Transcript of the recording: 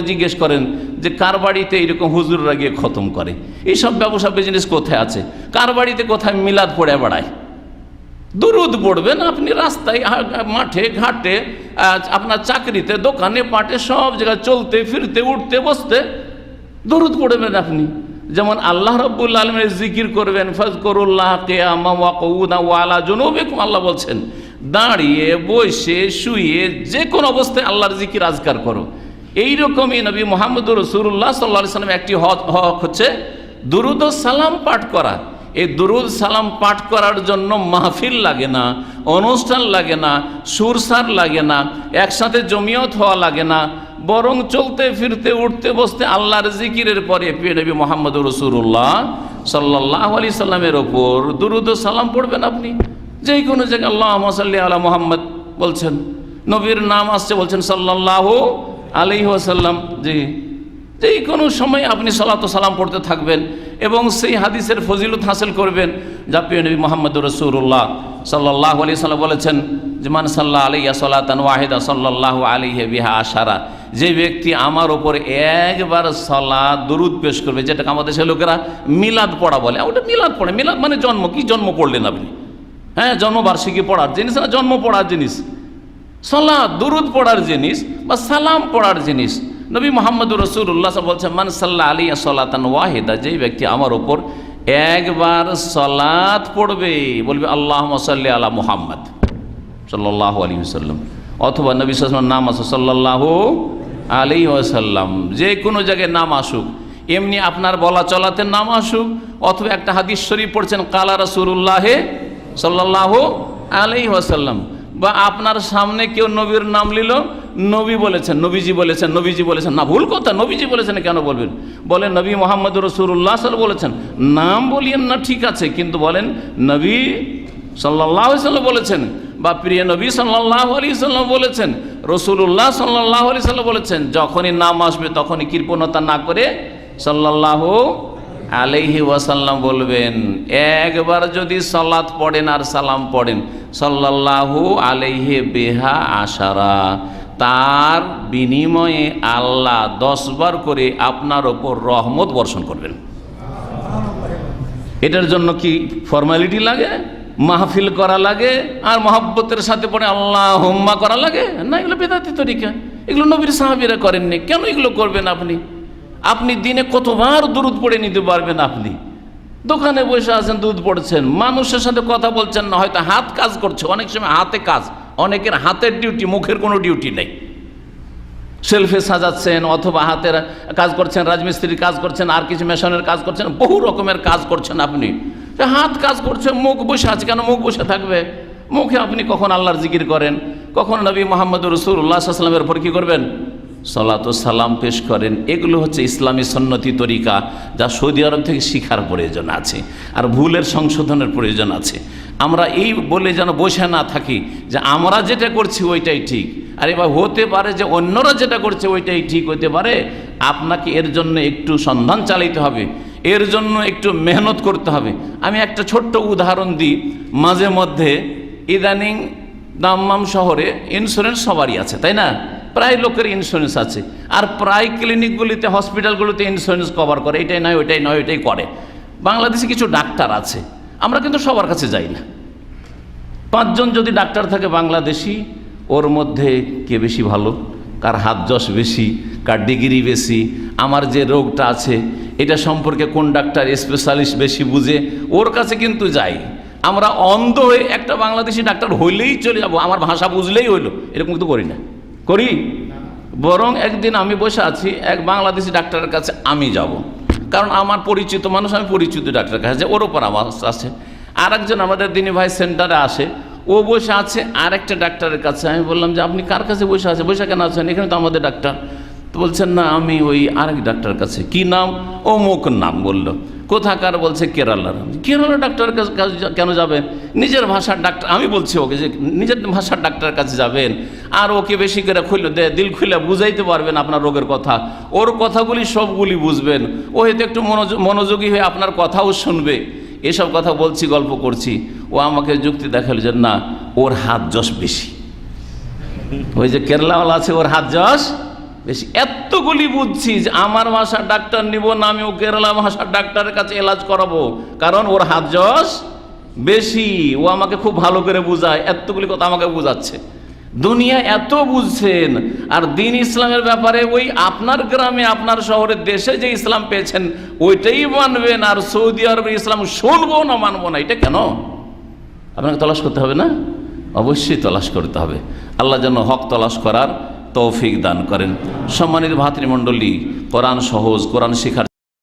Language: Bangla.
জিজ্ঞেস করেন যে কার বাড়িতে এরকম হুজুররা গিয়ে খতম করে? এইসব ব্যবসা বিজনেস কোথায় আছে? কার বাড়িতে কোথায় মিলাদ পড়ে বেড়ায়? দুরুদ পড়বেন আপনি রাস্তায় মাঠে, ঘাটে আপনার চাকরিতে, দোকানে, পাটে, সব জায়গায় চলতে, ফিরতে, উঠতে, বসতে দরুদ পড়বেন আপনি। যেমন আল্লাহ রব্বুল আলমের জিকির করবেন ফজকরুল্লাহ কেয়ামা ওয়াকুদা ওয়ালা জনুবেকুম, আল্লাহ বলছেন, দাঁড়িয়ে, বসে, শুয়ে যে কোনো অবস্থায় আল্লাহর জিকির আজকার করো। এইরকমই নবী মোহাম্মদ রসুল্লাহ সাল্লা সাল্লাম একটি হক হচ্ছে দুরুদ সালাম পাঠ করা। এই দুরুদ, সালাম পাঠ করার জন্য মাহফিল লাগে না, অনুষ্ঠান লাগে না, সুরসার লাগে না, একসাথে জমিয়ত হওয়া লাগে না, বরং চলতে, ফিরতে, উঠতে, বসতে আল্লাহর জিকিরের পরে প্রিয় নবী মোহাম্মদ রসুল্লাহ সাল্লাহ আলি সাল্লামের ওপর দুরুদ সালাম পড়বেন আপনি। যে কোনো জায়গায় আল্লাহ সাল্লি আলা মোহাম্মদ বলছেন, নবীর নাম আসছে বলছেন সাল্লাহ আলি ওসাল্লাম জি। এই কোনো সময় আপনি সালাত সালাম পড়তে থাকবেন এবং সেই হাদিসের ফজিলত হাসিল করবেন, যা প্রিয় নবী মোহাম্মদ রসুল্লাহ সাল্লাহ আলি সাল্লাম বলেছেন, যে মান সাল্লাহ আলিয়া সাল্লাতান ওয়াহিদা সাল্লাহ আলিহে বিহা আশারা যে ব্যক্তি আমার ওপর একবার সালা দরুদ পেশ করবে, যেটাকে আমাদের দেশের লোকেরা মিলাদ পড়া বলে। ওটা মিলাদ পড়ে। মিলাদ মানে জন্ম, কি জন্ম পড়লেন আপনি? হ্যাঁ জন্মবার্ষিকী পড়ার জিনিস না, জন্ম পড়ার জিনিস। সালাহ দুরুদ পড়ার জিনিস। বা সালাম পড়ার জিনিস। নবী মোহাম্মদ রসুল্লাহ বলছেন, মান সাল্লাহ আলী সলাতান ওয়াহিদা যেই ব্যক্তি আমার ওপর একবার সলাৎ পড়বে, বলবে আল্লাহ সাল্লি আলা মুহাম্মদ সাল্লাহ আলী সাল্লাম অথবা নবী সাল্লাম নাম আসো সাল্লাহ আলী ওসাল্লাম যে কোনো জায়গায় নাম আসুক। এমনি আপনার বলা চলাতে নাম আসুক, অথবা একটা হাদিস শরীফ পড়ছেন, কালা রসুল্লাহে সাল্লাহ আলী ওয়াসাল্লাম বা আপনার সামনে কেউ নবীর নাম নিল, নবী বলেছেন, নবীজি বলেছেন নবীজি বলেছেন। না, ভুল কথা, নবীজি বলেছেন, কেন বলবেন? বলেন, নবী মোহাম্মদ রসুল্লাহ সাল বলেছেন। নাম বলিয়েন না, ঠিক আছে, কিন্তু বলেন, নবী সাল্লাহ সাল্লাম বলেছেন বা প্রিয় নবী সাল্লাহ আলী সাল্লাম বলেছেন রসুল্লাহ সাল্লাহ আলি সাল্লাম বলেছেন, যখনই নাম আসবে তখনই কৃপণতা না করে সাল্লাহ আলাইহি ওয়াসাল্লাম বলবেন, একবার যদি সালাত পড়েন আর সালাম পড়েন, সাল্লাল্লাহু আলাইহি বেহা আশারা, তার বিনিময়ে আল্লাহ দশবার করে আপনার ওপর রহমত বর্ষণ করবেন। এটার জন্য কি ফর্মালিটি লাগে? মাহফিল করা লাগে? আর মহাব্বতের সাথে পড়ে আল্লাহ হোম্মা করা লাগে? না, এগুলো বেদাতি তরিকা। এগুলো নবীর সাহাবিরা করেননি। কেন এগুলো করবেন আপনি? আপনি দিনে কতবার দুধ পড়ে নিতে পারবেন আপনি? দোকানে বসে আছেন, দুধ পড়ছেন, মানুষের সাথে কথা বলছেন না, হয়তো হাত কাজ করছে, অনেক সময় হাতে কাজ, অনেকের হাতের ডিউটি মুখের কোনো ডিউটি নেই। সেলফে সাজাচ্ছেন অথবা হাতের কাজ করছেন, রাজমিস্ত্রির কাজ করছেন, আর কিছু মেশনের কাজ করছেন, বহু রকমের কাজ করছেন আপনি। হাত কাজ করছে, মুখ বসে আছে, কেন মুখ বসে থাকবে? মুখে আপনি কখন আল্লাহর জিকির করেন? কখন নবী মোহাম্মদ রসুল্লাহ সাল্লামের উপর কী করবেন? সলাত সালাম পেশ করেন। এগুলো হচ্ছে ইসলামী সন্নতি তরিকা যা সৌদি আরব থেকে শিখার প্রয়োজন আছে আর ভুলের সংশোধনের প্রয়োজন আছে। আমরা এই বলে যেন বসে না থাকি যে আমরা যেটা করছি ওইটাই ঠিক। আর এবার হতে পারে যে অন্যরা যেটা করছে ওইটাই ঠিক হতে পারে। আপনাকে এর জন্য একটু সন্ধান চালাইতে হবে। এর জন্য একটু মেহনত করতে হবে। আমি একটা ছোট্ট উদাহরণ দিই। মাঝে মধ্যে ইদানিং দাম্মাম শহরে ইন্স্যুরেন্স সবারই আছে, তাই না? প্রায় লোকের ইন্স্যুরেন্স আছে। আর প্রায় ক্লিনিকগুলিতে হসপিটালগুলিতে ইন্স্যুরেন্স কভার করে। এটাই নয়, ওইটাই নয়, ওইটাই করে। বাংলাদেশে কিছু ডাক্তার আছে। আমরা কিন্তু সবার কাছে যাই না। পাঁচজন যদি ডাক্তার থাকে বাংলাদেশি, ওর মধ্যে কে বেশি ভালো? কার হাত যশ বেশি? কার ডিগ্রি বেশি? আমার যে রোগটা আছে, এটা সম্পর্কে কোন ডাক্তার স্পেশালিস্ট বেশি বুঝে? ওর কাছে কিন্তু যাই। আমরা অন্ধ হয়ে একটা বাংলাদেশি ডাক্তার হইলেই চলে যাব। আমার ভাষা বুঝলেই হইল। এরকম কিন্তু করি না। করি? বরং একদিন আমি বসে আছি, এক বাংলাদেশি ডাক্তারের কাছে আমি যাব। কারণ আমার পরিচিত মানুষ, আমি পরিচিত ডাক্তারের কাছে ওর ওপর আমার আছে। আর একজন আমাদের দিনী ভাই সেন্টারে আসে, ও বসে আছে আর একটা ডাক্তারের কাছে। আমি বললাম যে, আপনি কার কাছে বসে আছে বসে কেন আছেন? এখানে তো আমাদের ডাক্তার। তো বলছেন, না, আমি ওই আরেক ডাক্তারের কাছে। কি নাম? অমুক নাম বলল। কোথাকার বলছে কেরালার? কেরালা ডাক্তারের কাছে কেন যাবেন নিজের ভাষার ডাক্তার, আমি বলছি ওকে যে নিজের ভাষার ডাক্তারের কাছে যাবেন, আর ওকে বেশি করে খুলে দে, দিল খুলে বুঝাইতে পারবেন আপনার রোগের কথা। ওর কথাগুলি সবগুলি বুঝবেন। ও হয়তো একটু মনোযোগী হয়ে আপনার কথাও শুনবে। এসব কথা বলছি, গল্প করছি। ও আমাকে যুক্তি দেখাল যে না, ওর হাত যশ বেশি। ওই যে কেরালাওয়ালা আছে, ওর হাত যশ বেশি। এত এতগুলি বুঝছি যে আমার ভাষার ডাক্তার নিব না আমি ও কেরালা ভাষার ডাক্তারের কাছে এলাজ করাবো। কারণ ওর হাত যশ বেশি, ও আমাকে খুব ভালো করে বুঝায়, এতগুলি কথা আমাকে বুঝাচ্ছে। দুনিয়া এত বুঝছেন, আর দিন ইসলামের ব্যাপারে ওই আপনার গ্রামে, আপনার শহরের দেশে যে ইসলাম পেয়েছেন, ওইটাই মানবেন, আর সৌদি আরবের ইসলাম শুনব না, মানবো না, এটা কেন? আপনাকে তলাশ করতে হবে না? অবশ্যই তলাশ করতে হবে। আল্লাহ যেন হক তলাশ করার তৌফিক দান করেন। সম্মানিত ভাতৃমণ্ডলী কোরআন সহজ কোরআন শিখার